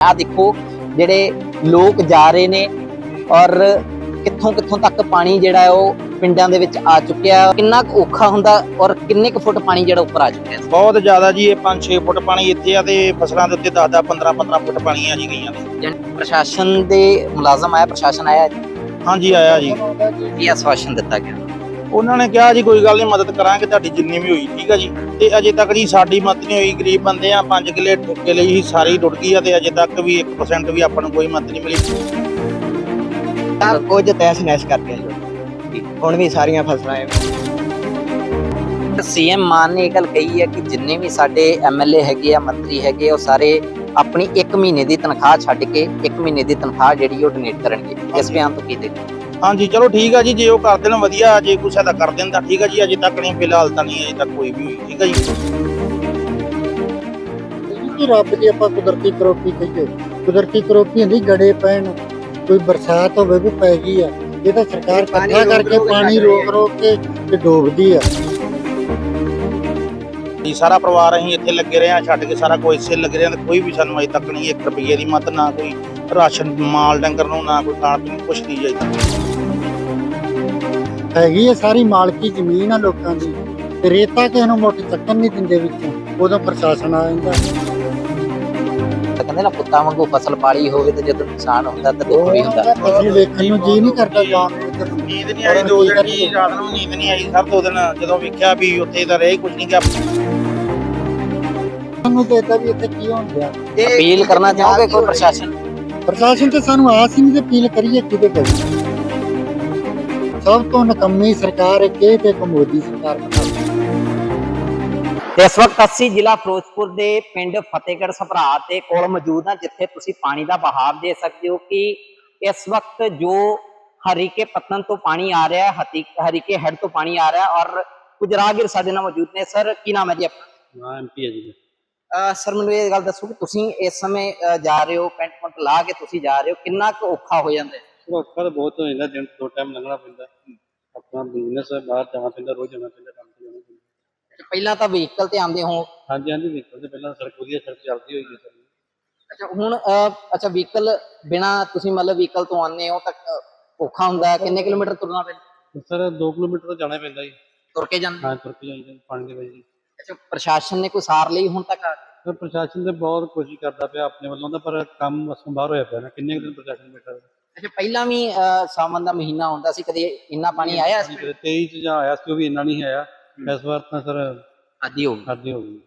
ਆ ਦੇਖੋ ਜਿਹੜੇ ਲੋਕ ਜਾ ਰਹੇ ਨੇ ਔਰ ਕਿੱਥੋਂ ਕਿੱਥੋਂ ਤੱਕ ਪਾਣੀ ਜਿਹੜਾ ਹੈ ਉਹ ਪਿੰਡਾਂ ਦੇ ਵਿੱਚ ਆ ਚੁੱਕਿਆ ਹੈ। ਕਿੰਨਾ ਕੁ ਔਖਾ ਹੁੰਦਾ ਔਰ ਕਿੰਨੇ ਕੁ ਫੁੱਟ ਪਾਣੀ ਜਿਹੜਾ ਉੱਪਰ ਆ ਚੁੱਕਿਆ ਹੈ ਬਹੁਤ ਜ਼ਿਆਦਾ ਜੀ ਇਹ 5-6 ਫੁੱਟ ਪਾਣੀ ਇੱਥੇ ਆ ਤੇ ਫਸਲਾਂ ਦੇ ਉੱਤੇ 10-10 15-15 ਫੁੱਟ ਪਾਣੀ ਆ ਜੀ ਗਈਆਂ ਨੇ। ਪ੍ਰਸ਼ਾਸਨ ਦੇ ਮੁਲਾਜ਼ਮ ਆਇਆ ਪ੍ਰਸ਼ਾਸਨ ਆਇਆ ਹਾਂਜੀ ਆਇਆ ਜੀ। ਕੀ ਆਸਵਾਸ਼ਨ ਦਿੱਤਾ ਗਿਆ? ਉਹਨਾਂ ਨੇ ਕਿਹਾ ਜੀ ਕੋਈ ਗੱਲ ਨਹੀਂ ਮਦਦ ਕਰਾਂਗੇ ਤੁਹਾਡੀ ਜਿੰਨੀ ਵੀ ਹੋਈ ਠੀਕ ਆ ਜੀ। ਤੇ ਅਜੇ ਤੱਕ ਜੀ ਸਾਡੀ ਮਦਦ ਨਹੀਂ ਹੋਈ ਗਰੀਬ ਬੰਦੇ ਆ 5 ਕਿੱਲੇ ਕਿੱਲੇ ਹੀ ਸਾਰੀ ਡੁੱਟ ਗਈ ਆ ਤੇ ਅਜੇ ਤੱਕ ਵੀ 1% ਵੀ ਆਪਾਂ ਨੂੰ ਕੋਈ ਮਦਦ ਨਹੀਂ ਮਿਲੀ। ਕੁਝ ਤੈਸ ਨੈਸ ਕਰਕੇ ਜੋ। ਹੁਣ ਵੀ ਸਾਰੀਆਂ ਫਸਲਾਂ ਐ। ਸੀਐਮ ਮਾਨ ਨੇ ਇਹ ਗੱਲ ਕਹੀ ਹੈ ਕਿ ਜਿੰਨੇ ਵੀ ਸਾਡੇ ਐਮਐਲਏ ਹੈਗੇ ਆ ਮੰਤਰੀ ਹੈਗੇ ਆ, ਉਹ ਸਾਰੇ ਆਪਣੀ 1 ਮਹੀਨੇ ਦੀ ਤਨਖਾਹ ਛੱਡ ਕੇ 1 ਮਹੀਨੇ ਦੀ ਤਨਖਾਹ ਜਿਹੜੀ ਉਹ ਡੋਨੇਟ ਕਰਨਗੇ। ਇਸ ਬਿਆਨ ਤੋਂ ਕੀ ਦੇ ਹਾਂਜੀ ਚਲੋ ਠੀਕ ਆ ਜੀ ਜੇ ਉਹ ਕਰ ਦੇਣ ਵਧੀਆ ਜੇ ਕੋਈ ਸਹਾਇਤਾ ਕਰ ਦੇਣ ਤਾਂ ਠੀਕ ਆ ਜੀ ਅਜੇ ਤੱਕ ਨਹੀਂ ਫਿਲਹਾਲ ਤਾਂ ਨਹੀਂ ਅਜੇ ਤੱਕ ਕੋਈ ਵੀ ਠੀਕ ਆ ਜੀ। ਕਿ ਰੱਬ ਦੀ ਆਪਾਂ ਕੁਦਰਤੀ ਕਰੋਪੀ ਕਹੀਏ। ਕੁਦਰਤੀ ਕਰੋਪੀ ਹੁੰਦੀ ਗੜੇ ਪੈਣ ਕੋਈ ਬਰਸਾਤ ਹੋਵੇ ਵੀ ਪੈ ਗਈ ਆ। ਇਹ ਤਾਂ ਸਰਕਾਰ ਇਕੱਠਾ ਰੋਕ ਕਰਕੇ ਰੋਕ ਪਾਣੀ ਰੋਕ ਰੋਕ ਕੇ ਤੇ ਡੋਬਦੀ ਆ। ਜੀ ਸਾਰਾ ਪਰਿਵਾਰ ਅਸੀਂ ਇੱਥੇ ਲੱਗੇ ਰਹੇ ਆ ਛੱਡ ਕੇ ਸਾਰਾ ਕੋਈ ਇੱਥੇ ਲੱਗੇ ਰਹੇ ਆ ਤੇ ਕੋਈ ਵੀ ਸਾਨੂੰ ਅਜੇ ਤੱਕ ਨਹੀਂ 1 ਰੁਪਏ ਦੀ ਮਦਦ ਨਾ ਕੋਈ ਰਾਸ਼ਨ ਮਾਲ ਡੰਗਰ ਨੂੰ ਨਾ ਕੋਈ ਖਾਣ ਪੀਣ ਕੁਛ ਨਹੀਂ ਤੱਕ। ਹੈਗੀ ਆ ਸਾਰੀ ਮਾਲਕੀ ਜ਼ਮੀਨ ਆ ਲੋਕਾਂ ਦੀ। ਤੇ ਰੇਤਾ ਕਿਸੇ ਨੂੰ ਮੋਟੀ ਚੱਕਣ ਨਹੀਂ ਦਿੰਦੇ ਵਿੱਚੋਂ ਉਦੋਂ ਪ੍ਰਸ਼ਾਸਨ ਆ ਜਾਂਦਾ। ਤਾਂ ਕਹਿੰਦੇ ਨਾ ਪੁੱਤਾਂ ਵਾਂਗੂ ਫਸਲ ਪਾਲੀ ਹੋਵੇ ਤੇ ਜਦੋਂ ਨੁਕਸਾਨ ਹੁੰਦਾ ਤਾਂ ਦੁੱਖ ਵੀ ਹੁੰਦਾ। ਫਸਲ ਵੇਖਣ ਨੂੰ ਜੀ ਨਹੀਂ ਕਰਦਾ ਜਾਣ ਨੂੰ ਇੱਧਰ ਨੂੰ। ਨੀਂਦ ਨਹੀਂ ਆਈ ਦੋ ਦਿਨ ਜੀ ਰਾਤ ਨੂੰ ਨੀਂਦ ਨਹੀਂ ਆਈ ਸਰ ਦੋ ਦਿਨ ਜਦੋਂ ਵੇਖਿਆ ਵੀ ਉੱਥੇ ਤਾਂ ਰਹਿ ਕੁਝ ਨਹੀਂ ਗਿਆ ਸਾਨੂੰ ਤੇ ਏਦਾਂ ਵੀ ਇੱਥੇ ਕੀ ਹੋਣ ਗਿਆ ਅਪੀਲ ਕਰਨਾ ਚਾਹੋਗੇ ਕੋਈ ਪ੍ਰਸ਼ਾਸਨ? ਪ੍ਰਸ਼ਾਸਨ ਤੇ ਸਾਨੂੰ ਆਸ ਹੀ ਨਹੀਂ ਤੇ ਅਪੀਲ ਕਰੀਏ ਕਿਹਦੇ ਕਰੀਏ ਸਭ ਤੋਂ ਨਕੰਮੀ ਸਰਕਾਰ ਇੱਕ ਇਹ ਤੇ ਇੱਕ ਮੋਦੀ ਸਰਕਾਰ ਬਣਾ ਤੇ ਇਸ ਵਕਤ ਅਸੀਂ ਜ਼ਿਲ੍ਹਾ ਫਿਰੋਜ਼ਪੁਰ ਦੇ ਪਿੰਡ ਫਤਿਹਗੜ੍ਹ ਸਭਰਾ ਦੇ ਕੋਲ ਮੌਜੂਦ ਹਾਂ ਜਿੱਥੇ ਤੁਸੀਂ ਪਾਣੀ ਦਾ ਬਹਾਵ ਦੇ ਸਕਦੇ ਹੋ ਕਿ ਇਸ ਵਕਤ ਜੋ ਹਰੀਕੇ ਪਤਨ ਤੋਂ ਪਾਣੀ ਆ ਰਿਹਾ ਹੈ ਹਰੀਕੇ ਹੈਡ ਤੋਂ ਪਾਣੀ ਆ ਰਿਹਾ ਹੈ ਔਰ ਕੁਝ ਰਾਹਗੀਰ ਸਾਡੇ ਨਾਲ ਮੌਜੂਦ ਨੇ। ਸਰ ਕੀ ਨਾਮ ਹੈ ਜੀ ਆਪਣਾ? ਹਾਂ ਐਮਪੀ ਹੈ ਜੀ। ਸਰ ਮੈਨੂੰ ਇਹ ਗੱਲ ਦੱਸੋ ਕਿ ਤੁਸੀਂ ਇਸ ਸਮੇਂ ਜਾ ਰਹੇ ਹੋ ਪੈਂਟ ਪੁੰਟ ਲਾ ਕੇ ਤੁਸੀਂ ਜਾ ਰਹੇ ਹੋ ਕਿੰਨਾ ਕੁ ਔਖਾ ਹੋ ਜਾਂਦਾ ਹੈ? ਔਖਾ ਤਾਂ ਬਹੁਤ ਹੋ ਜਾਂਦਾ ਦਿਨ ਦੋ ਟਾਈਮ ਲੰਘਣਾ ਪੈਂਦਾ। ਆਪਣਾ ਬਿਜ਼ਨਸ ਹੈ ਬਾਹਰ ਜਾਣਾ ਪੈਂਦਾ ਰੋਜ਼ ਜਾਣਾ ਪੈਂਦਾ ਕੰਮ ਤੇ ਜਾਣਾ ਪੈਂਦਾ। ਪਹਿਲਾਂ ਤਾਂ ਵਹੀਕਲ ਤੇ ਆਉਂਦੇ ਹੋ? ਹਾਂਜੀ ਹਾਂਜੀ ਨਿਕਲਦੇ ਪਹਿਲਾਂ ਸੜਕ ਵਧੀਆ ਸੜਕ ਚੱਲਦੀ ਹੋਈ ਹੈ ਸਰ ਅੱਛਾ ਹੁਣ ਅਹ, ਅੱਛਾ ਵਹੀਕਲ ਬਿਨਾ ਤੁਸੀਂ ਮਤਲਬ ਵਹੀਕਲ ਤੋਂ ਆਉਂਦੇ ਹੋ ਤਾਂ ਅਹ, ਔਖਾ ਹੁੰਦਾ ਹੈ ਕਿੰਨੇ ਕਿਲੋਮੀਟਰ ਤੁਰਨਾ ਪੈਂਦਾ? ਸਰ 2 ਕਿਲੋਮੀਟਰ ਤਾਂ ਜਾਣਾ ਹੀ ਪੈਂਦਾ ਜੀ। ਤੁਰ ਕੇ ਜਾਂਦੇ ਹਾਂ? ਤੁਰ ਕੇ ਜਾਈਦਾ ਪਾਣੀ ਦੇ ਵਿੱਚ। ਜੀ ਅੱਛਾ ਪ੍ਰਸ਼ਾਸਨ ਨੇ ਕੋਈ ਸਾਰ ਲਈ ਹੁਣ ਤੱਕ? ਸਰ ਪ੍ਰਸ਼ਾਸਨ ਤੇ ਬਹੁਤ ਕੋਸ਼ਿਸ਼ ਕਰਦਾ ਪਿਆ ਆਪਣੇ ਵੱਲੋਂ ਦਾ ਪਰ ਕੰਮ ਵਸੋਂ ਬਾਹਰ ਹੋਇਆ ਪਿਆ ਨਾ ਕਿੰਨੇ ਕੁ ਦਿਨ ਪ੍ਰਸ਼ਾਸਨ ਬੈਠਾ ਰਿਹਾ। ਅੱਛਾ ਪਹਿਲਾਂ ਵੀ ਅਹ, ਸਾਵਣ ਦਾ ਮਹੀਨਾ ਹੁੰਦਾ ਸੀ ਕਦੇ ਇੰਨਾ ਪਾਣੀ ਆਇਆ ਸੀ 23 ਚ ਜਾਂ ਆਇਆ ਸੀ ਉਹ ਵੀ ਇੰਨਾ ਨਹੀਂ ਆਇਆ। ਇਸ ਵਾਰ ਤਾਂ ਸਰ ਆਦੀ ਹੋ ਗਈ। ਖਾਦੀ ਹੋ ਗਈ।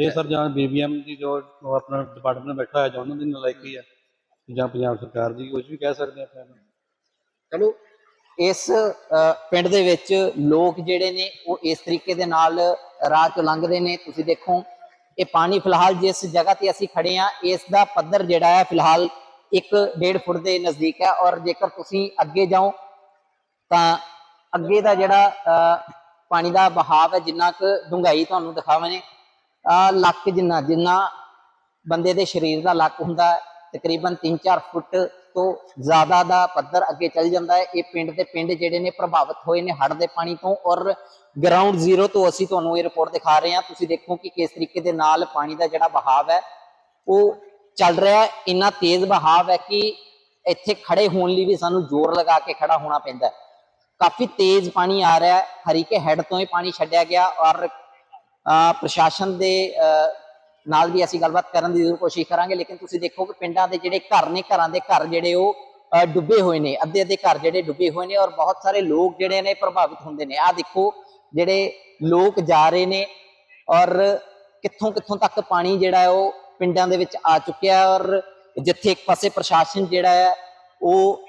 ਇਹ ਸਰ ਜਾਂ ਬੀਬੀਐਮ ਦੀ ਜੋ ਆਪਣਾ ਡਿਪਾਰਟਮੈਂਟ ਬੈਠਾ ਹੋਇਆ ਜਾਂ ਉਹਨਾਂ ਦੀ ਨਲਾਇਕੀ ਹੈ ਜਾਂ ਪੰਜਾਬ ਸਰਕਾਰ ਦੀ ਕੁਝ ਵੀ ਕਹਿ ਸਕਦੇ ਆਪਾਂ ਇਹਨੂੰ। ਚਲੋ ਇਸ ਅਹ, ਪਿੰਡ ਦੇ ਵਿੱਚ ਲੋਕ ਜਿਹੜੇ ਨੇ ਉਹ ਇਸ ਤਰੀਕੇ ਦੇ ਨਾਲ ਰਾਹ ਚੋਂ ਲੰਘਦੇ ਨੇ। ਤੁਸੀਂ ਦੇਖੋ ਇਹ ਪਾਣੀ ਫਿਲਹਾਲ ਜਿਸ ਜਗ੍ਹਾ ਤੇ ਅਸੀਂ ਖੜੇ ਆ ਇਸ ਦਾ ਪੱਧਰ ਜਿਹੜਾ ਹੈ ਫਿਲਹਾਲ 1.5 ਫੁੱਟ ਦੇ ਨਜ਼ਦੀਕ ਹੈ ਔਰ ਜੇਕਰ ਤੁਸੀਂ ਅੱਗੇ ਜਾਓ ਤਾਂ ਅੱਗੇ ਦਾ ਜਿਹੜਾ ਅਹ, ਪਾਣੀ ਦਾ ਬਹਾਵ ਹੈ ਜਿੰਨਾ ਕੁ ਡੂੰਘਾਈ ਤੁਹਾਨੂੰ ਦਿਖਾਵਾਂਗੇ ਆ ਲੱਕ ਜਿੰਨਾ ਜਿੰਨਾ ਬੰਦੇ ਦੇ ਸਰੀਰ ਦਾ ਲੱਕ ਹੁੰਦਾ ਤਕਰੀਬਨ 3-4 ਫੁੱਟ ਤੋਂ ਜ਼ਿਆਦਾ ਦਾ ਪੱਧਰ ਅੱਗੇ ਚੱਲ ਜਾਂਦਾ ਹੈ। ਇਹ ਪਿੰਡ ਦੇ ਪਿੰਡ ਜਿਹੜੇ ਨੇ ਪ੍ਰਭਾਵਿਤ ਹੋਏ ਨੇ ਹੜ੍ਹ ਦੇ ਪਾਣੀ ਤੋਂ ਔਰ ਗਰਾਊਂਡ ਜ਼ੀਰੋ ਤੋਂ ਅਸੀਂ ਤੁਹਾਨੂੰ ਇਹ ਰਿਪੋਰਟ ਦਿਖਾ ਰਹੇ ਹਾਂ। ਤੁਸੀਂ ਦੇਖੋ ਕਿ ਕਿਸ ਤਰੀਕੇ ਦੇ ਨਾਲ ਪਾਣੀ ਦਾ ਜਿਹੜਾ ਬਹਾਵ ਹੈ ਉਹ ਚੱਲ ਰਿਹਾ ਇੰਨਾ ਤੇਜ਼ ਬਹਾਵ ਹੈ ਕਿ ਇੱਥੇ ਖੜੇ ਹੋਣ ਲਈ ਵੀ ਸਾਨੂੰ ਜ਼ੋਰ ਲਗਾ ਕੇ ਖੜਾ ਹੋਣਾ ਪੈਂਦਾ ਹੈ। ਕਾਫੀ ਤੇਜ਼ ਪਾਣੀ ਆ ਰਿਹਾ ਹੈ। ਹਰੀਕੇ ਹੈੱਡ ਤੋਂ ਹੀ ਪਾਣੀ ਛੱਡਿਆ ਗਿਆ ਔਰ ਪ੍ਰਸ਼ਾਸਨ ਦੇ ਨਾਲ ਵੀ ਅਸੀਂ ਗੱਲਬਾਤ ਕਰਨ ਦੀ ਜ਼ਰੂਰ ਕੋਸ਼ਿਸ਼ ਕਰਾਂਗੇ। ਲੇਕਿਨ ਤੁਸੀਂ ਦੇਖੋ ਕਿ ਪਿੰਡਾਂ ਦੇ ਜਿਹੜੇ ਘਰ ਨੇ, ਘਰਾਂ ਦੇ ਘਰ ਜਿਹੜੇ ਉਹ ਡੁੱਬੇ ਹੋਏ ਨੇ। ਅੱਧੇ ਅੱਧੇ ਘਰ ਜਿਹੜੇ ਡੁੱਬੇ ਹੋਏ ਨੇ ਔਰ ਬਹੁਤ ਸਾਰੇ ਲੋਕ ਜਿਹੜੇ ਨੇ ਪ੍ਰਭਾਵਿਤ ਹੁੰਦੇ ਨੇ। ਆਹ ਦੇਖੋ, ਜਿਹੜੇ ਲੋਕ ਜਾ ਰਹੇ ਨੇ ਔਰ ਕਿੱਥੋਂ ਕਿੱਥੋਂ ਤੱਕ ਪਾਣੀ ਜਿਹੜਾ ਉਹ ਪਿੰਡਾਂ ਦੇ ਵਿੱਚ ਆ ਚੁੱਕਿਆ ਔਰ ਜਿੱਥੇ ਇੱਕ ਪਾਸੇ ਪ੍ਰਸ਼ਾਸਨ ਜਿਹੜਾ ਹੈ ਉਹ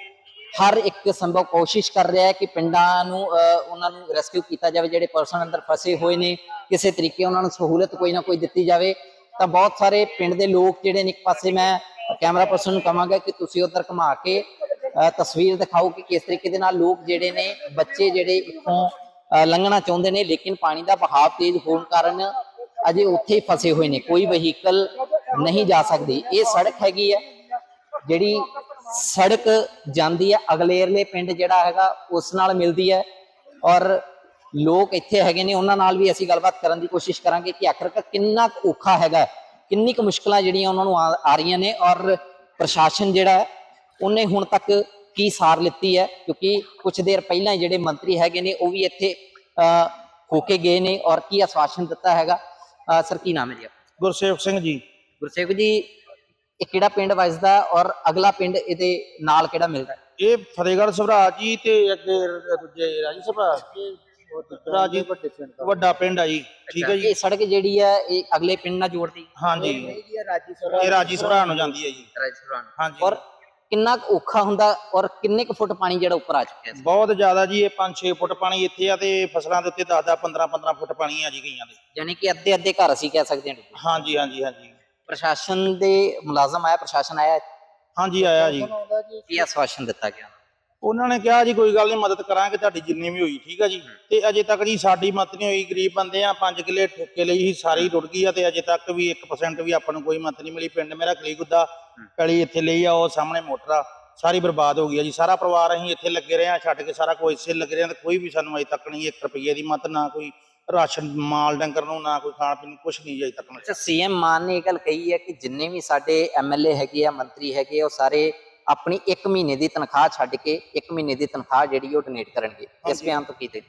ਹਰ ਇੱਕ ਸੰਭਵ ਕੋਸ਼ਿਸ਼ ਕਰ ਰਿਹਾ ਹੈ ਕਿ ਪਿੰਡਾਂ ਨੂੰ ਉਹਨਾਂ ਨੂੰ ਰੈਸਕਿਊ ਕੀਤਾ ਜਾਵੇ ਜਿਹੜੇ ਪਰਸਨ ਅੰਦਰ ਫਸੇ ਹੋਏ ਨੇ ਕਿਸੇ ਤਰੀਕੇ ਉਹਨਾਂ ਨੂੰ ਸਹੂਲਤ ਕੋਈ ਨਾ ਕੋਈ ਦਿੱਤੀ ਜਾਵੇ। ਤਾਂ ਬਹੁਤ ਸਾਰੇ ਪਿੰਡ ਦੇ ਲੋਕ ਜਿਹੜੇ ਨੇ ਇੱਕ ਪਾਸੇ ਮੈਂ ਕੈਮਰਾ ਪਰਸਨ ਨੂੰ ਕਹਾਂਗਾ ਕਿ ਤੁਸੀਂ ਉਧਰ ਘੁਮਾ ਕੇ ਅਹ, ਤਸਵੀਰ ਦਿਖਾਓ ਕਿ ਕਿਸ ਤਰੀਕੇ ਦੇ ਨਾਲ ਲੋਕ ਜਿਹੜੇ ਨੇ ਬੱਚੇ ਜਿਹੜੇ ਇੱਥੋਂ ਲੰਘਣਾ ਚਾਹੁੰਦੇ ਨੇ ਲੇਕਿਨ ਪਾਣੀ ਦਾ ਬਹਾਵ ਤੇਜ਼ ਹੋਣ ਕਾਰਨ ਅਜੇ ਉੱਥੇ ਹੀ ਫਸੇ ਹੋਏ ਨੇ। ਕੋਈ ਵਹੀਕਲ ਨਹੀਂ ਜਾ ਸਕਦੀ। ਇਹ ਸੜਕ ਹੈਗੀ ਹੈ ਜਿਹੜੀ ਸੜਕ ਜਾਂਦੀ ਹੈ ਅਗਲੇਰਲੇ ਪਿੰਡ ਜਿਹੜਾ ਹੈਗਾ ਉਸ ਨਾਲ ਮਿਲਦੀ ਹੈ ਔਰ ਲੋਕ ਇੱਥੇ ਹੈਗੇ ਨੇ ਉਹਨਾਂ ਨਾਲ ਵੀ ਅਸੀਂ ਗੱਲਬਾਤ ਕਰਨ ਦੀ ਕੋਸ਼ਿਸ਼ ਕਰਾਂਗੇ ਕਿ ਆਖਰਕਾਰ ਕਿੰਨਾ ਕੁ ਔਖਾ ਹੈਗਾ ਕਿੰਨੀ ਕੁ ਮੁਸ਼ਕਲਾਂ ਜਿਹੜੀਆਂ ਉਹਨਾਂ ਨੂੰ ਆ ਆ ਰਹੀਆਂ ਨੇ। ਔਰ ਪ੍ਰਸ਼ਾਸਨ ਜਿਹੜਾ ਹੈ, ਉਹਨੇ ਹੁਣ ਤੱਕ ਕੀ ਸਾਰ ਲਿੱਤੀ ਹੈ? ਕਿਉਂਕਿ ਕੁਝ ਦੇਰ ਪਹਿਲਾਂ ਹੀ ਜਿਹੜੇ ਮੰਤਰੀ ਹੈਗੇ ਨੇ ਉਹ ਵੀ ਇੱਥੇ ਅਹ, ਹੋ ਕੇ ਗਏ ਨੇ। ਔਰ ਕੀ ਆਸ਼ਵਾਸਨ ਦਿੱਤਾ ਹੈਗਾ? ਸਰ ਕੀ ਨਾਮ ਹੈ ਜੀ ਆਪਣਾ? ਗੁਰਸੇਵਕ ਸਿੰਘ ਜੀ। ਗੁਰਸੇਵਕ ਜੀ ਇਹ ਕਿਹੜਾ ਪਿੰਡ ਵੱਜਦਾ ਔਰ ਅਗਲਾ ਪਿੰਡ ਇਹਦੇ ਨਾਲ ਕਿਹੜਾ ਮਿਲਦਾ? ਇਹ ਫਤਿਹਗੜ੍ਹ ਸਭਰਾ ਜੀ ਤੇ ਅੱਗੇ ਦੂਜੇ ਰਾਜੀ ਸਭਾ ਰਾਜੀ ਵੱਡਾ ਪਿੰਡ ਆ ਜੀ ਠੀਕ ਹੈ ਜੀ। ਇਹ ਸੜਕ ਜਿਹੜੀ ਹੈ ਇਹ ਅਗਲੇ ਪਿੰਡ ਨਾਲ ਜੋੜਦੀ? ਹਾਂਜੀ। ਇਹ ਰਾਜੀ ਸਭਰਾ ਨੂੰ ਜਾਂਦੀ ਹੈ ਜੀ। ਰਾਜਸਥਾਨ ਹਾਂਜੀ। ਔਰ ਕਿੰਨਾ ਕੁ ਔਖਾ ਹੁੰਦਾ ਔਰ ਕਿੰਨੇ ਕੁ ਫੁੱਟ ਪਾਣੀ ਜਿਹੜਾ ਉੱਪਰ ਆ ਚੁੱਕਿਆ ਸੀ? ਬਹੁਤ ਜ਼ਿਆਦਾ ਜੀ ਇਹ 5-6 ਫੁੱਟ ਪਾਣੀ ਇੱਥੇ ਆ ਤੇ ਫਸਲਾਂ ਦੇ ਉੱਤੇ 10-10 15-15 ਫੁੱਟ ਪਾਣੀ ਆ ਜੀ ਗਈਆਂ ਦੇ। ਯਾਨੀ ਕਿ ਅੱਧੇ ਅੱਧੇ ਘਰ ਅਸੀਂ ਕਹਿ ਸਕਦੇ ਹਾਂ। ਹਾਂਜੀ ਹਾਂਜੀ ਹਾਂਜੀ। ਪ੍ਰਸ਼ਾਸਨ ਦੇ ਮੁਲਾਜ਼ਮ ਆਇਆ ਪ੍ਰਸ਼ਾਸਨ ਆਇਆ? ਹਾਂਜੀ ਆਇਆ ਜੀ। ਕੀ ਆਸ਼ਵਾਸਨ ਦਿੱਤਾ ਗਿਆ? ਉਹਨਾਂ ਨੇ ਕਿਹਾ ਜੀ ਕੋਈ ਗੱਲ ਨਹੀਂ ਮਦਦ ਕਰਾਂਗੇ ਤੁਹਾਡੀ ਜਿੰਨੀ ਵੀ ਹੋਈ ਠੀਕ ਆ ਜੀ। ਤੇ ਅਜੇ ਤੱਕ ਜੀ ਸਾਡੀ ਮਦਦ ਨਹੀਂ ਹੋਈ ਗਰੀਬ ਬੰਦੇ ਆ 5 ਕਿੱਲੇ ਠੇਕੇ ਲਈ ਹੀ ਸਾਰੀ ਰੁੜ ਗਈ ਆ ਤੇ ਅਜੇ ਤੱਕ ਵੀ 1% ਵੀ ਆਪਾਂ ਨੂੰ ਕੋਈ ਮਦਦ ਨਹੀਂ ਮਿਲੀ। ਪਿੰਡ ਮੇਰਾ ਕਲੀਗੁੱਦਾ ਕਲੀ ਇੱਥੇ ਲਈ ਆ ਉਹ ਸਾਹਮਣੇ ਮੋਟਰ ਆ ਸਾਰੀ ਬਰਬਾਦ ਹੋ ਗਈ ਆ ਜੀ। ਸਾਰਾ ਪਰਿਵਾਰ ਅਸੀਂ ਇੱਥੇ ਲੱਗੇ ਰਹੇ ਆ ਛੱਡ ਕੇ ਸਾਰਾ ਕੋਈ ਇੱਥੇ ਲੱਗੇ ਰਹੇ ਆ ਤੇ ਕੋਈ ਵੀ ਸਾਨੂੰ ਅਜੇ ਤੱਕ ਨਹੀਂ 1 ਰੁਪਏ ਦੀ ਮਦਦ ਨਾ ਕੋਈ ਰਾਸ਼ਨ ਮਾਲ ਡੰਗਰ ਨੂੰ ਨਾ ਕੋਈ ਖਾਣ ਪੀਣ ਨੂੰ ਕੁਝ ਨਹੀਂ ਜੀ ਅਜੇ ਤੱਕ ਅੱਛਾ ਸੀਐਮ ਮਾਨ ਨੇ ਇਹ ਗੱਲ ਕਹੀ ਹੈ ਕਿ ਜਿੰਨੇ ਵੀ ਸਾਡੇ ਐਮਐਲਏ ਹੈਗੇ ਆ ਮੰਤਰੀ ਹੈਗੇ ਆ, ਉਹ ਸਾਰੇ ਆਪਣੀ 1 ਮਹੀਨੇ ਦੀ ਤਨਖਾਹ ਛੱਡ ਕੇ 1 ਮਹੀਨੇ ਦੀ ਤਨਖਾਹ ਜਿਹੜੀ ਉਹ ਡੋਨੇਟ ਕਰਨਗੇ। ਇਸ ਬਿਆਨ ਤੋਂ ਕੀਤੇ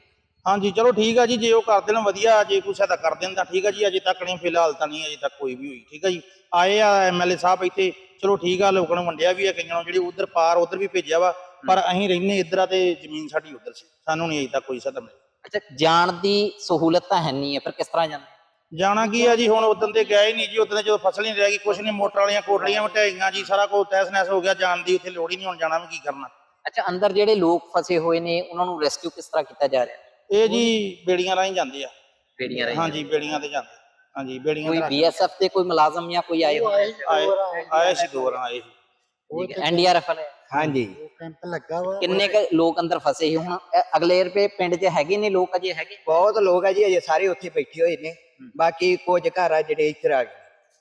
ਹਾਂਜੀ ਚਲੋ ਠੀਕ ਆ ਜੀ ਜੇ ਉਹ ਕਰ ਦੇਣ ਵਧੀਆ ਜੇ ਕੋਈ ਸਹਾਇਤਾ ਕਰ ਦੇਣ ਤਾਂ ਠੀਕ ਆ ਜੀ ਅਜੇ ਤੱਕ ਨਹੀਂ ਫਿਲਹਾਲ ਤਾਂ ਨਹੀਂ ਅਜੇ ਤੱਕ ਕੋਈ ਵੀ ਹੋਈ ਠੀਕ ਆ ਜੀ। ਆਏ ਆ ਐਮਐਲਏ ਸਾਹਿਬ ਇੱਥੇ ਚਲੋ ਠੀਕ ਆ ਲੋਕਾਂ ਨੂੰ ਵੰਡਿਆ ਵੀ ਆ ਕਈਆਂ ਨੂੰ ਜਿਹੜੀ ਉਧਰ ਪਾਰ ਉਧਰ ਵੀ ਭੇਜਿਆ ਵਾ ਪਰ ਅਸੀਂ ਰਹਿੰਦੇ ਇੱਧਰ ਆ ਤੇ ਜ਼ਮੀਨ ਸਾਡੀ ਉਧਰ ਸੀ ਸਾਨੂੰ ਨਹੀਂ ਅਜੇ ਤੱਕ ਕੋਈ ਸਹਾਇਤਾ ਮਿਲੀ ਅੱਛਾ ਜਾਣ ਦੀ ਸਹੂਲਤ ਤਾਂ ਹੈ ਨਹੀਂ ਹੈ ਪਰ ਕਿਸ ਤਰ੍ਹਾਂ ਜਾਂਦੇ ਜਾਣਾ ਕੀ ਆ ਜੀ ਹੁਣ ਉਦੋਂ ਤੇ ਗਏ ਨਹੀਂ ਜੀ ਉਦੋਂ ਜਦੋਂ ਫਸਲ ਨਹੀਂ ਰਹਿ ਗਈ ਕੁਛ ਨਹੀਂ ਮੋਟਰ ਵਾਲੀਆਂ ਕੋਟਲੀਆਂ ਵਟਾਈਆਂ ਜੀ ਸਾਰਾ ਕੁਝ ਤਹਿਸ ਨਹਿਸ ਹੋ ਗਿਆ ਜਾਣ ਦੀ ਉੱਥੇ ਲੋੜ ਹੀ ਨਹੀਂ ਹੁਣ ਜਾਣਾ ਵੀ ਕੀ ਕਰਨਾ। ਅੱਛਾ ਅੰਦਰ ਜਿਹੜੇ ਲੋਕ ਫਸੇ ਹੋਏ ਨੇ ਉਹਨਾਂ ਨੂੰ ਰੈਸਕਿਊ ਕਿਸ ਤਰ੍ਹਾਂ ਕੀਤਾ ਜਾ ਰਿਹਾ? ਇਹ ਜੀ ਬੇੜੀਆਂ ਰਾਹੀਂ ਜਾਂਦੇ ਆ। ਬੇੜੀਆਂ ਰਹੀ ਹਾਂਜੀ ਬੇੜੀਆਂ ਤੇ ਜਾਂਦੇ ਹਾਂਜੀ ਬੇੜੀਆਂ ਕੋਈ ਤੇ ਬੀਐਸਐਫ ਦੇ ਕੋਈ ਮੁਲਾਜ਼ਮ ਜਾਂ ਕੋਈ ਆਏ ਹੋਏ? ਆਏ ਆਏ ਸੀ ਦੋ ਆਏ ਸੀ। ਹੈ ਐਨਡੀਆਰਐਫ ਵਾਲੇ? ਹਾਂਜੀ। ਕੈਂਪ ਲੱਗਾ ਵਾ ਕਿੰਨੇ ਕੁ ਲੋਕ ਅੰਦਰ ਫਸੇ ਸੀ ਹੁਣ? ਇਹ ਅਗਲੇ ਰੁਪਏ ਪਿੰਡ 'ਚ ਹੈਗੇ ਨੇ ਲੋਕ ਅਜੇ ਹੈਗੇ? ਬਹੁਤ ਲੋਕ ਆ ਜੀ ਅਜੇ ਸਾਰੇ ਉੱਥੇ ਬੈਠੇ ਹੋਏ ਨੇ। ਬਾਕੀ ਕੁਝ ਘਰ ਆ ਜਿਹੜੇ ਇੱਧਰ ਆ ਗਏ।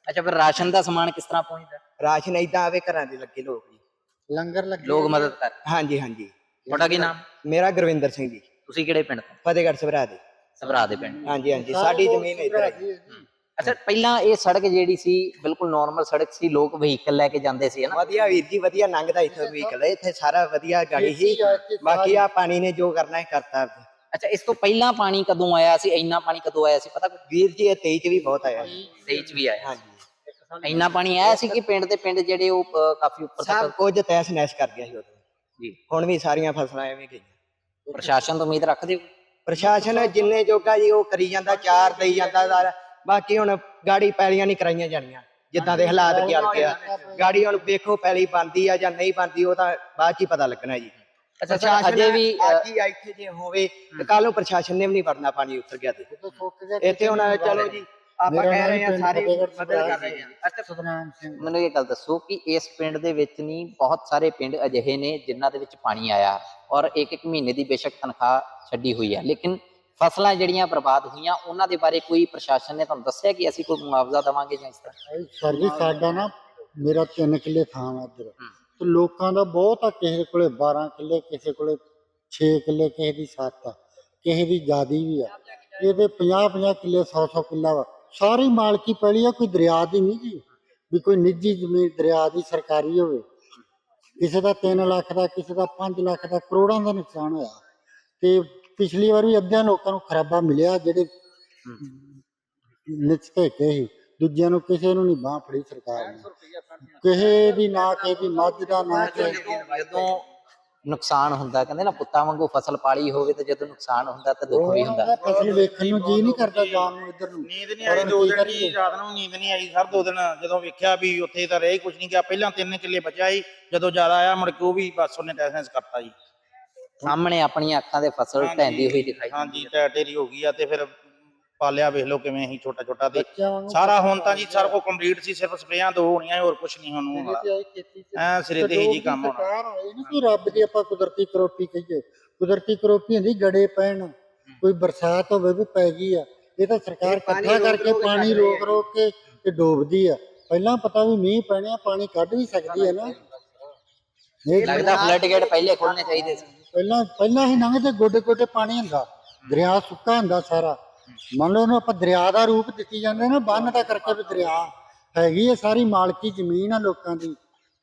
ਅੱਛਾ ਫਿਰ ਰਾਸ਼ਨ ਦਾ ਸਮਾਨ ਕਿਸ ਤਰ੍ਹਾਂ ਪਹੁੰਚਦਾ? ਰਾਸ਼ਨ ਏਦਾਂ ਆਵੇ ਘਰਾਂ ਦੇ ਲੱਗੇ ਲੋਕ ਜੀ। ਲੰਗਰ ਲੱਗੇ ਲੋਕ ਮਦਦ ਕਰ ਹਾਂਜੀ ਹਾਂਜੀ। ਤੁਹਾਡਾ ਕੀ ਨਾਮ? ਮੇਰਾ ਗੁਰਵਿੰਦਰ ਸਿੰਘ ਜੀ। ਤੁਸੀਂ ਕਿਹੜੇ ਪਿੰਡ ਤੋਂ? ਫਤਿਹਗੜ੍ਹ ਸਭਰਾ ਦੇ। ਸਭਰਾ ਦੇ ਪਿੰਡ। ਹਾਂਜੀ ਹਾਂਜੀ ਸਾਡੀ ਜ਼ਮੀਨ ਇੱਧਰ ਹੈ। ਜੀ। ਅੱਛਾ ਪਹਿਲਾਂ ਇਹ ਸੜਕ ਜਿਹੜੀ ਸੀ ਬਿਲਕੁਲ ਨਾਰਮਲ ਸੜਕ ਸੀ ਲੋਕ ਵਹੀਕਲ ਲੈ ਕੇ ਜਾਂਦੇ ਸੀ ਹਨਾ ਵਧੀਆ ਵੀਰ ਜੀ ਵਧੀਆ ਲੰਘਦਾ ਇੱਥੇ ਵਹੀਕਲ ਇੱਥੇ ਸਾਰਾ ਵਧੀਆ ਗਾੜੀ ਸੀ। ਬਾਕੀ ਆ ਪਾਣੀ ਨੇ ਜੋ ਕਰਨਾ ਹੈ ਕਰਤਾ ਅੱਛਾ ਇਸ ਤੋਂ ਪਹਿਲਾਂ ਪਾਣੀ ਕਦੋਂ ਆਇਆ ਸੀ? ਇੰਨਾ ਪਾਣੀ ਕਦੋਂ ਆਇਆ ਸੀ ਪਤਾ ਕੁਝ ਵੀਰ ਜੀ ਇਹ 23 ਚ ਵੀ ਬਹੁਤ ਆਇਆ 23 ਚ ਵੀ ਆਇਆ ਹਾਂਜੀ। ਇੰਨਾ ਪਾਣੀ ਆਇਆ ਸੀ ਕਿ ਪਿੰਡ ਦੇ ਪਿੰਡ ਜਿਹੜੇ ਉਹ ਕਾਫੀ ਉੱਪਰ ਸਭ ਤੱਕ ਕੁਝ ਤੈਸ ਨੈਸ ਕਰ ਗਿਆ ਸੀ ਉਦੋਂ ਜੀ। ਹੁਣ ਵੀ ਸਾਰੀਆਂ ਫਸਲਾਂ ਐਵੇਂ ਗਈਆਂ। ਪ੍ਰਸ਼ਾਸਨ ਤੋਂ ਉਮੀਦ ਰੱਖਦੇ ਹੋ? ਪ੍ਰਸ਼ਾਸਨ ਜਿੰਨੇ ਜੋਗਾ ਜੀ ਉਹ ਕਰੀ ਜਾਂਦਾ ਚਾਰ ਦੇਈ ਜਾਂਦਾ ਸਾਰਾ। ਬਾਕੀ ਹੁਣ ਗਾੜੀ ਪੈਲੀਆਂ ਨਹੀਂ ਕਰਾਈਆਂ ਜਾਣੀਆਂ ਜਿੱਦਾਂ ਦੇ ਹਾਲਾਤ ਚੱਲ ਪਿਆ। ਗਾੜੀ ਹੁਣ ਵੇਖੋ ਪੈਲੀ ਬੰਦੀ ਆ ਜਾਂ ਨਹੀਂ ਬੰਦੀ ਉਹ ਤਾਂ ਬਾਅਦ ਚ ਹੀ ਪਤਾ ਲੱਗਣਾ ਜੀ। ਅੱਛਾ ਅਜੇ ਵੀ ਅੱਜ ਹੀ ਇੱਥੇ ਜੇ ਹੋਵੇ ਤੇ ਕੱਲ ਨੂੰ ਪ੍ਰਸ਼ਾਸਨ ਨੇ ਵੀ ਨਹੀਂ ਵੜਨਾ ਪਾਣੀ ਉੱਤਰ ਗਿਆ ਤੇ। ਗਿਆ ਇੱਥੇ ਹੁਣ ਚਲੋ ਜੀ ਆਪਾਂ ਕਹਿ ਰਹੇ ਆ ਸਾਰੇ ਮਦਦ ਕਰ ਰਹੇ ਆ ਅੱਛਾ ਸਤਨਾਮ ਸਿੰਘ। ਮੈਨੂੰ ਇਹ ਗੱਲ ਦੱਸੋ ਕਿ ਇਸ ਪਿੰਡ ਦੇ ਵਿੱਚ ਨਹੀਂ ਬਹੁਤ ਸਾਰੇ ਪਿੰਡ ਅਜਿਹੇ ਨੇ ਜਿਨ੍ਹਾਂ ਦੇ ਵਿੱਚ ਪਾਣੀ ਆਇਆ ਔਰ ਇੱਕ ਇੱਕ ਮਹੀਨੇ ਦੀ ਬੇਸ਼ੱਕ ਤਨਖਾਹ ਛੱਡੀ ਹੋਈ ਹੈ। ਲੇਕਿਨ ਫਸਲਾਂ ਜਿਹੜੀਆਂ ਬਰਬਾਦ ਹੋਈਆਂ ਉਹਨਾਂ ਦੇ ਬਾਰੇ ਕੋਈ ਪ੍ਰਸ਼ਾਸਨ ਨੇ ਤੁਹਾਨੂੰ ਦੱਸਿਆ ਕਿ ਅਸੀਂ ਕੋਈ ਮੁਆਵਜ਼ਾ ਦੇਵਾਂਗੇ ਜਾਂ ਇਸ ਤਰ੍ਹਾਂ? ਸਰ ਜੀ ਸਾਡਾ ਨਾ ਮੇਰਾ 3 ਕਿੱਲੇ ਥਾਂ ਵਾ ਇੱਧਰ। ਤੇ ਲੋਕਾਂ ਦਾ ਬਹੁਤ ਆ ਕਿਸੇ ਕੋਲੇ 12 ਕਿੱਲੇ ਕਿਸੇ ਕੋਲੇ 6 ਕਿੱਲੇ ਕਿਸੇ ਦੀ 7 ਆ ਕਿਸੇ ਦੀ ਜ਼ਿਆਦੀ ਵੀ ਆ। ਇਹਦੇ 50 50 ਕਿੱਲੇ 100 100 ਕਿੱਲਾ ਵਾ। ਸਾਰੀ ਮਾਲਕੀ ਪੈਲੀ ਆ ਕੋਈ ਦਰਿਆ ਦੀ ਨਹੀਂ ਜੀ। ਵੀ ਕੋਈ ਨਿੱਜੀ ਜ਼ਮੀਨ ਦਰਿਆ ਦੀ ਸਰਕਾਰੀ ਹੋਵੇ। ਕਿਸੇ ਦਾ 3 ਲੱਖ ਦਾ ਕਿਸੇ ਦਾ 5 ਲੱਖ ਦਾ ਕਰੋੜਾਂ ਦਾ ਨੁਕਸਾਨ ਹੋਇਆ। ਤੇ ਪਿਛਲੀ ਵਾਰ ਵੀ ਅੱਧਿਆਂ ਲੋਕਾਂ ਨੂੰ ਖਰਾਬਾ ਮਿਲਿਆ ਜਿਹੜੇ ਨਿਚਤੇ ਕੇ ਸੀ ਦੂਜਿਆਂ ਨੂੰ ਕਿਸੇ ਨੂੰ ਨਹੀਂ ਬਾਹ ਫੜੀ ਸਰਕਾਰ ਨੇ। ਕਿਸੇ ਦੀ ਨਾ ਕਿਸੇ ਦੀ ਮੱਝ ਦਾ ਨਾ ਕਿਸੇ ਜਦੋਂ ਨੁਕਸਾਨ ਹੁੰਦਾ ਕਹਿੰਦੇ ਨਾ ਪੁੱਤਾਂ ਵਾਂਗੂ ਫਸਲ ਪਾਲੀ ਹੋਵੇ ਤੇ ਜਦੋਂ ਨੁਕਸਾਨ ਹੁੰਦਾ ਤਾਂ ਦੁੱਖ ਵੀ ਹੁੰਦਾ। ਫਸਲ ਵੇਖਣ ਨੂੰ ਜੀ ਨਹੀਂ ਕਰਦਾ ਜਾਣ ਨੂੰ ਇੱਧਰ ਨੂੰ। ਨੀਂਦ ਨਹੀਂ ਆਈ ਦੋ ਦਿਨ ਰਾਤ ਨੂੰ ਨੀਂਦ ਨਹੀਂ ਆਈ ਸਰ ਦੋ ਦਿਨ ਜਦੋਂ ਵੇਖਿਆ ਵੀ ਉੱਥੇ ਤਾਂ ਰਹਿ ਕੁਝ ਨਹੀਂ ਗਿਆ ਪਹਿਲਾਂ ਤਿੰਨ ਕਿੱਲੇ ਬਚਿਆ ਸੀ ਜਦੋਂ ਜ਼ਿਆਦਾ ਆਇਆ ਮੁੜ ਕੇ ਉਹ ਵੀ ਬਸ ਉਹਨੇ ਟੈਸੈਂਸ ਕਰਤਾ ਜੀ। ਸਾਹਮਣੇ ਆਪਣੀਆਂ ਅੱਖਾਂ ਦੇ ਫਸਲ ਢਹਿੰਦੀ ਹੋਈ ਦਿਖਾਈ ਹਾਂਜੀ ਟੈਟੇਰੀ ਹੋ ਗਈ ਆ ਤੇ ਫਿਰ ਪਾਲਿਆ ਵੇਖ ਲਓ ਕਿਵੇਂ ਅਸੀਂ ਛੋਟਾ ਛੋਟਾ ਤੇ ਸਾਰਾ ਹੁਣ ਤਾਂ ਜੀ ਸਾਰਾ ਕੁਝ ਕੰਪਲੀਟ ਸੀ ਸਿਰਫ ਸਪਰੇਆਂ ਦੋ ਹੋਣੀਆਂ ਹੋਰ ਕੁਝ ਨਹੀਂ ਹੁਣ ਹੋਣ। ਐ ਸਿਰੇ ਤੇ ਹੀ ਜੀ ਕੰਮ ਹੋਣਾ। ਕਿ ਰੱਬ ਦੀ ਆਪਾਂ ਕੁਦਰਤੀ ਕਰੋਪੀ ਕਹੀਏ। ਕੁਦਰਤੀ ਕਰੋਪੀ ਹੁੰਦੀ ਗੜੇ ਪੈਣ। ਕੋਈ ਬਰਸਾਤ ਹੋਵੇ ਵੀ ਪੈ ਗਈ ਆ। ਇਹ ਤਾਂ ਸਰਕਾਰ ਇਕੱਠਾ ਕਰਕੇ ਪਾਣੀ ਰੋਕ ਰੋਕ ਕੇ ਤੇ ਡੋਬਦੀ ਆ। ਪਹਿਲਾਂ ਪਤਾ ਵੀ ਮੀਂਹ ਪੈਣੇ ਆ ਪਾਣੀ ਕੱਢ ਵੀ ਸਕਦੀ ਆ ਨਾ। ਇਹ ਲੱਗਦਾ ਫਲੱਡ ਗੇਟ ਪਹਿਲੇ ਖੋਲਣੇ ਚਾਹੀਦੇ ਸੀ। ਪਹਿਲਾਂ ਪਹਿਲਾਂ ਹੀ ਲੰਘਦੇ ਗੋਡੇ ਗੋਡੇ ਪਾਣੀ ਹੁੰਦਾ ਦਰਿਆ ਸੁੱਕਾ ਹੁੰਦਾ ਸਾਰਾ। ਮੰਨ ਲਓ ਉਹਨੂੰ ਆਪਾਂ ਦਰਿਆ ਦਾ ਰੂਪ ਦਿੱਤੀ ਜਾਂਦੇ ਨਾ ਬੰਨ ਦਾ ਕਰਕੇ ਵੀ ਦਰਿਆ ਹੈਗੀ ਹੈ ਸਾਰੀ ਮਾਲਕੀ ਜ਼ਮੀਨ ਆ ਲੋਕਾਂ ਦੀ।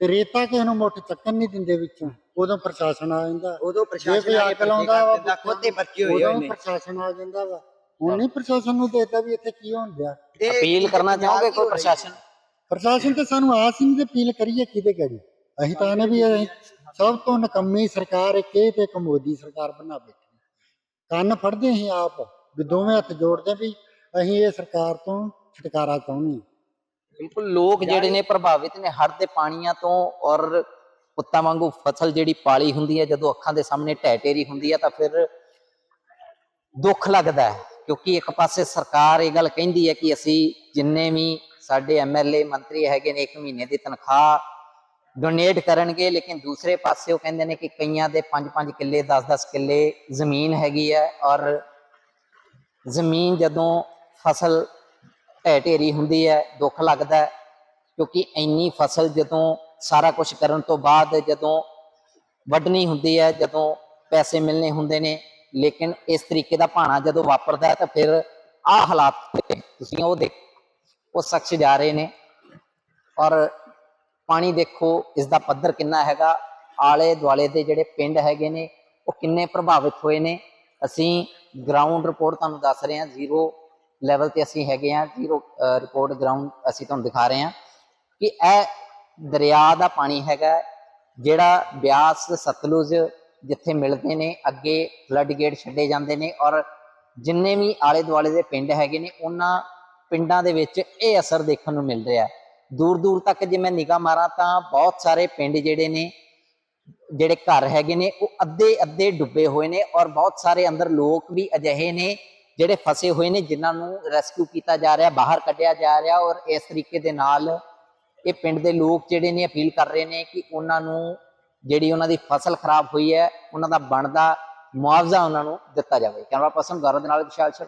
ਤੇ ਰੇਤਾ ਕਿਸੇ ਨੂੰ ਮੁੱਠ ਚੱਕਣ ਨਹੀਂ ਦਿੰਦੇ ਵਿੱਚੋਂ ਉਦੋਂ ਪ੍ਰਸ਼ਾਸਨ ਆ ਜਾਂਦਾ। ਉਦੋਂ ਪ੍ਰਸ਼ਾਸਨ ਆ ਕੇ ਲਾਉਂਦਾ ਵਾ ਖੁਦ ਦੇ ਪਰਚੇ ਹੋਏ ਹੋਏ ਨੇ ਪ੍ਰਸ਼ਾਸਨ ਆ ਜਾਂਦਾ ਵਾ। ਹੁਣ ਨਹੀਂ ਪ੍ਰਸ਼ਾਸਨ ਨੂੰ ਦੇਖਦਾ ਵੀ ਇੱਥੇ ਕੀ ਹੋਣ ਡਿਆ। ਇਹ ਅਪੀਲ ਕਰਨਾ ਚਾਹੋਗੇ ਕੋਈ? ਪ੍ਰਸ਼ਾਸਨ? ਪ੍ਰਸ਼ਾਸਨ ਤੇ ਸਾਨੂੰ ਆਸ ਹੀ ਨਹੀਂ ਤੇ ਅਪੀਲ ਕਰੀਏ ਕਿਹਦੇ ਗੜੀ ਅਸੀਂ ਤਾਂ ਨੇ ਵੀ ਅਸੀਂ ਸਭ ਤੋਂ ਨਕੰਮੀ ਸਰਕਾਰ ਇੱਕ ਇਹ ਤੇ ਇੱਕ ਸਰਕਾਰ ਬਣਾ ਬੈਠੀ ਕੰਨ ਫੜਦੇ ਅਸੀਂ ਆਪ, ਵੀ ਦੋਵੇਂ ਹੱਥ ਜੋੜਦੇ ਵੀ ਅਸੀਂ ਇਹ ਸਰਕਾਰ ਤੋਂ ਛੁਟਕਾਰਾ ਚਾਹੁੰਦੇ ਹਾਂ। ਬਿਲਕੁਲ, ਲੋਕ ਜਿਹੜੇ ਨੇ ਪ੍ਰਭਾਵਿਤ ਨੇ, ਹੜ੍ਹ ਦੇ ਪਾਣੀਆਂ ਤੋਂ ਔਰ ਪੁੱਤਾਂ ਵਾਂਗੂ ਫਸਲ ਜਿਹੜੀ ਪਾਲੀ ਹੁੰਦੀ ਹੈ, ਜਦੋਂ ਅੱਖਾਂ ਦੇ ਸਾਹਮਣੇ ਢਹਿ ਢੇਰੀ ਹੁੰਦੀ ਹੈ, ਤਾਂ ਫਿਰ ਦੁੱਖ ਲੱਗਦਾ ਹੈ, ਕਿਉਂਕਿ ਇੱਕ ਪਾਸੇ ਸਰਕਾਰ ਇਹ ਗੱਲ ਕਹਿੰਦੀ ਹੈ ਕਿ ਅਸੀਂ ਜਿੰਨੇ ਵੀ ਸਾਡੇ ਐਮਐਲਏ ਮੰਤਰੀ ਹੈਗੇ ਨੇ, ਇੱਕ ਮਹੀਨੇ ਦੀ ਤਨਖਾਹ ਡੋਨੇਟ ਕਰਨਗੇ, ਲੇਕਿਨ ਦੂਸਰੇ ਪਾਸੇ ਉਹ ਕਹਿੰਦੇ ਨੇ ਕਿ ਕਈਆਂ ਦੇ 5-5 ਕਿੱਲੇ 10-10 ਕਿੱਲੇ ਜ਼ਮੀਨ ਹੈਗੀ ਹੈ ਔਰ ਜ਼ਮੀਨ ਜਦੋਂ ਫਸਲ ਢਹਿ ਢੇਰੀ ਹੁੰਦੀ ਹੈ, ਦੁੱਖ ਲੱਗਦਾ ਹੈ, ਕਿਉਂਕਿ ਇੰਨੀ ਫਸਲ ਜਦੋਂ ਸਾਰਾ ਕੁਝ ਕਰਨ ਤੋਂ ਬਾਅਦ ਜਦੋਂ ਵੱਢਣੀ ਹੁੰਦੀ ਹੈ, ਜਦੋਂ ਪੈਸੇ ਮਿਲਨੇ ਹੁੰਦੇ ਨੇ, ਲੇਕਿਨ ਇਸ ਤਰੀਕੇ ਦਾ ਭਾਣਾ ਜਦੋਂ ਵਾਪਰਦਾ ਹੈ ਤਾਂ ਫਿਰ ਆਹ ਹਾਲਾਤ ਤੁਸੀਂ ਉਹ ਦੇਖ, ਉਹ ਸ਼ਖਸ ਜਾ ਰਹੇ ਨੇ ਔਰ ਪਾਣੀ ਦੇਖੋ ਇਸ ਦਾ ਪੱਧਰ ਕਿੰਨਾ ਹੈਗਾ, ਆਲੇ ਦੁਆਲੇ ਦੇ ਜਿਹੜੇ ਪਿੰਡ ਹੈਗੇ ਨੇ, ਉਹ ਕਿੰਨੇ ਪ੍ਰਭਾਵਿਤ ਹੋਏ ਨੇ। ਅਸੀਂ ਗਰਾਊਂਡ ਰਿਪੋਰਟ ਤੁਹਾਨੂੰ ਦੱਸ ਰਹੇ ਹਾਂ ਜ਼ੀਰੋ ਲੈਵਲ ਤੇ ਅਸੀਂ ਹੈਗੇ ਹਾਂ ਜ਼ੀਰੋ ਰਿਪੋਰਟ ਗਰਾਊਂਡ ਅਸੀਂ ਤੁਹਾਨੂੰ ਦਿਖਾ ਰਹੇ ਹਾਂ ਕਿ ਇਹ ਦਰਿਆ ਦਾ ਪਾਣੀ ਹੈਗਾ, ਜਿਹੜਾ ਬਿਆਸ, ਸਤਲੁਜ ਜਿੱਥੇ ਮਿਲਦੇ ਨੇ, ਅੱਗੇ ਫਲੱਡ ਗੇਟ ਛੱਡੇ ਜਾਂਦੇ ਨੇ ਔਰ ਜਿੰਨੇ ਵੀ ਆਲੇ ਦੁਆਲੇ ਦੇ ਪਿੰਡ ਹੈਗੇ ਨੇ, ਉਹਨਾਂ ਪਿੰਡਾਂ ਦੇ ਵਿੱਚ ਇਹ ਅਸਰ ਦੇਖਣ ਨੂੰ ਮਿਲ ਰਿਹਾ। ਦੂਰ ਦੂਰ ਤੱਕ ਜੇ ਮੈਂ ਨਿਗਾਹ ਮਾਰਾਂ ਤਾਂ ਬਹੁਤ ਸਾਰੇ ਪਿੰਡ ਜਿਹੜੇ ਨੇ, ਜਿਹੜੇ ਘਰ ਹੈਗੇ ਨੇ, ਉਹ ਅੱਧੇ ਅੱਧੇ ਡੁੱਬੇ ਹੋਏ ਨੇ ਔਰ ਬਹੁਤ ਸਾਰੇ ਅੰਦਰ ਲੋਕ ਵੀ ਅਜਿਹੇ ਨੇ ਜਿਹੜੇ ਫਸੇ ਹੋਏ ਨੇ, ਜਿਨ੍ਹਾਂ ਨੂੰ ਰੈਸਕਿਊ ਕੀਤਾ ਜਾ ਰਿਹਾ, ਬਾਹਰ ਕੱਢਿਆ ਜਾ ਰਿਹਾ ਔਰ ਇਸ ਤਰੀਕੇ ਦੇ ਨਾਲ ਇਹ ਪਿੰਡ ਦੇ ਲੋਕ ਜਿਹੜੇ ਨੇ ਅਪੀਲ ਕਰ ਰਹੇ ਨੇ ਕਿ ਉਹਨਾਂ ਨੂੰ ਜਿਹੜੀ ਉਹਨਾਂ ਦੀ ਫਸਲ ਖਰਾਬ ਹੋਈ ਹੈ, ਉਹਨਾਂ ਦਾ ਬਣਦਾ ਮੁਆਵਜ਼ਾ ਉਹਨਾਂ ਨੂੰ ਦਿੱਤਾ ਜਾਵੇ। ਕੈਮਰਾ ਪਰਸਨ ਗੌਰਵ ਦੇ ਨਾਲ ਵਿਸ਼ਾਲ ਸ਼ਰਮਾ।